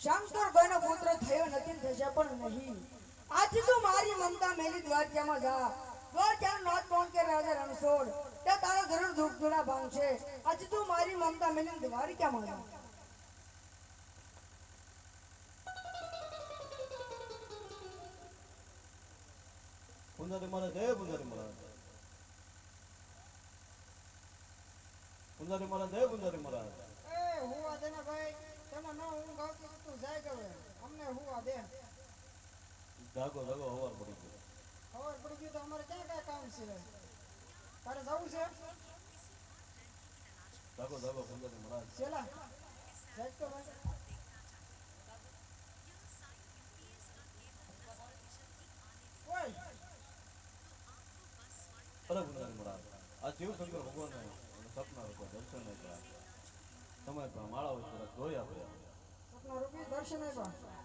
શામતોરભાઈનો પુત્ર થયો નથી ને થશે પણ નહીં આજથી તું મારી મમતા મેલી દ્વારકામાં જા દ્વારકાનો નાથ કોણ કે રાજા રણછોડ ત્યાં તારો જરૂર દુઃખ દુડા ભાંગશે આજે તું મારી મમતા મેલી દ્વારકામાં જા પુંજારી મહારાજ જય પુંજારી મહારાજ પુંજારી મહારાજ જય પુંજારી મહારાજ એ હુવા દે ને ભાઈ હુવા દે જાગો જાગો હવાર પડી ગયો. ખબર પડી ગયું તો અમારે ક્યાં ક્યાં કામ છે? તારે જવું છે? જાગો જાગો પુંજારી મહારાજ છેલા જાય તો ભાઈ. અરે પુંજારી મહારાજ આ શિવ શંકર ભગવાન સપના રૂપે દર્શન આપ્યા. તમે પણ માળા જોયા પડ્યા સપના રૂપી દર્શન આપ્યા.